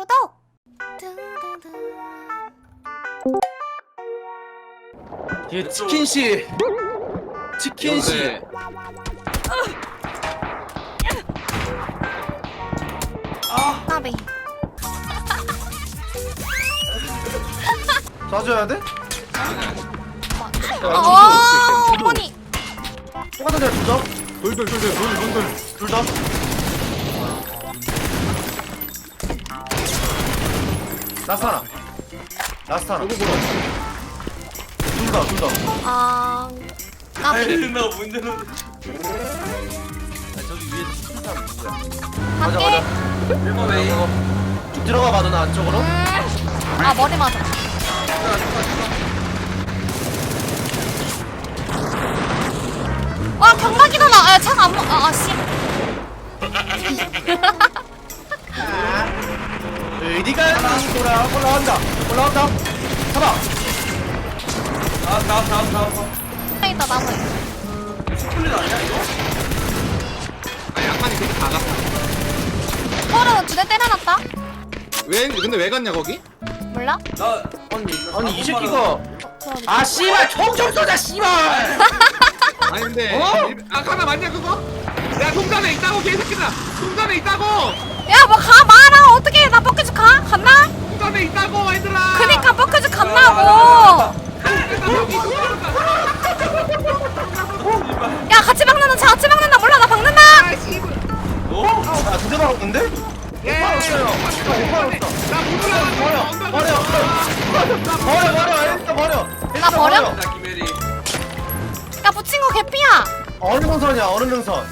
구독! 뒤에 치킨 씨. 치킨 씨. 네. 나비. 쏴줘야 돼? 어, 어머니. 똑같은 데두 점? 돌돌돌돌 돌돌 둘 다? 라스트 하나. 라스트 하나. 요거 보러 둘 다, 둘 다. 아, 나비. 나 문제는 아니, 저기 위에서 치킨 사람 누구야? 갈게. 일본 왜 이거 쭉 들어가 봐, 누나 안쪽으로. 음. 아, 머리 맞아. 와, 경락이다, 나. 아, 차가 안 다음 다음 다음 다음 나무 있다, 나무. 스플릿 아니야 이거? 아니 약간이 그렇게 가갔어 헐은 두대 때려놨다? 왜 근데 왜 갔냐 거기? 몰라? 나 아니, 아니 이 새끼가. 저, 아, 씨발, 총좀 쏘자, 씨발. 아니 근데 어? 일- 아 가나 맞냐 그거? 야 동전에 있다고 개새끼들아 동전에 있다고 야, 뭐 가, 말아. 어떻게, 나 뻑큐즈 가? 갔나? 동전에 있다고 얘들아 그니까 뻑큐즈 갔나고. 못 박았어. 버려, 버려. 버려, 버려. 일단 버려. 일단 나 버려? 나 김혜리 야, 붙인 거 개피야. 어느 능선이야, 어느 능선.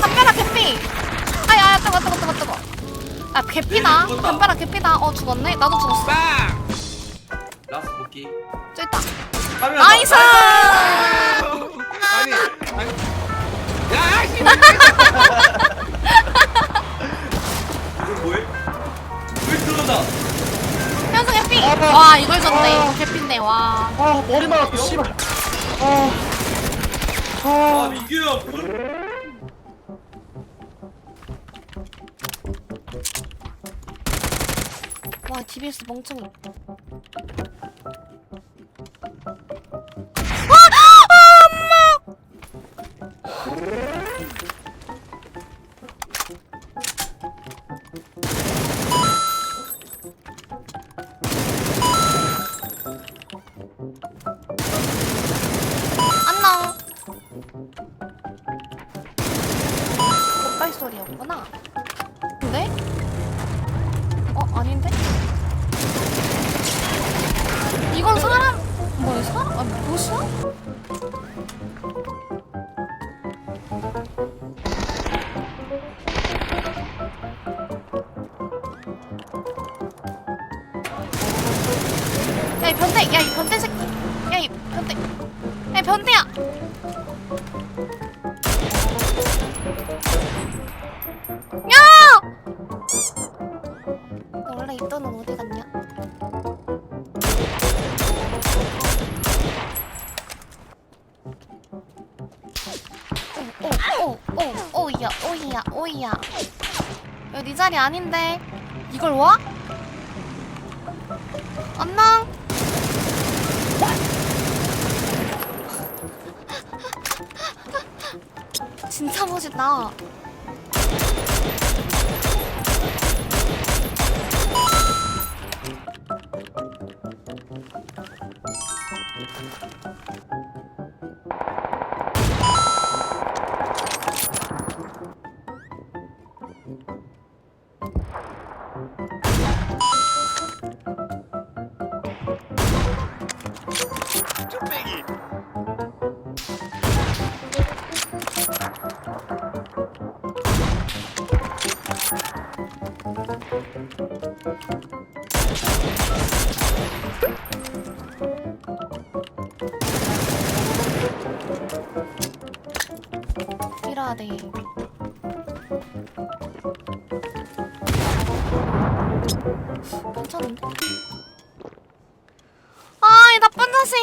담벼락 개피. 아야, 야, 뜨거, 뜨거, 뜨거, 뜨거. 아, 개피다. 죽었다. 담벼락 개피다. 어, 죽었네. 나도 죽었어. 빵 라스 복귀 저 있다. 카메라 나이스. 아니 아니 야야 씨 왜 들어간다 현수 개피. 아, 와, 이걸 졌네. 아. 개피인데, 와. 아, 머리 맞았어, 씨발. 아. 아 아. 민규야 와, DBS 멍청이. 소리였구나. 근데? 어, 아닌데? 이건 사람, 뭐야, 사람, 아, 보스야? 야, 이 변태, 야, 이 변태 새끼. 야, 이 변태. 야, 이 변태야. 야! 너 원래 있던 놈 어디 갔냐? 오 오 오오 오야 오야 오야 여기 네 자리 아닌데 이걸 와? 안녕 진짜 멋있다 돼 괜찮은데? 아, 이 나쁜 자식!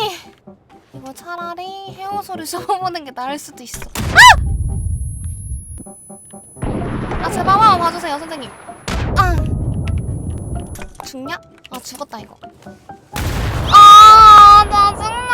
이거 차라리 헤어소리 써보는 게 나을 수도 있어. 아! 아, 제발 한번 봐주세요, 선생님. 죽냐? 아 죽었다 이거. 아나 죽.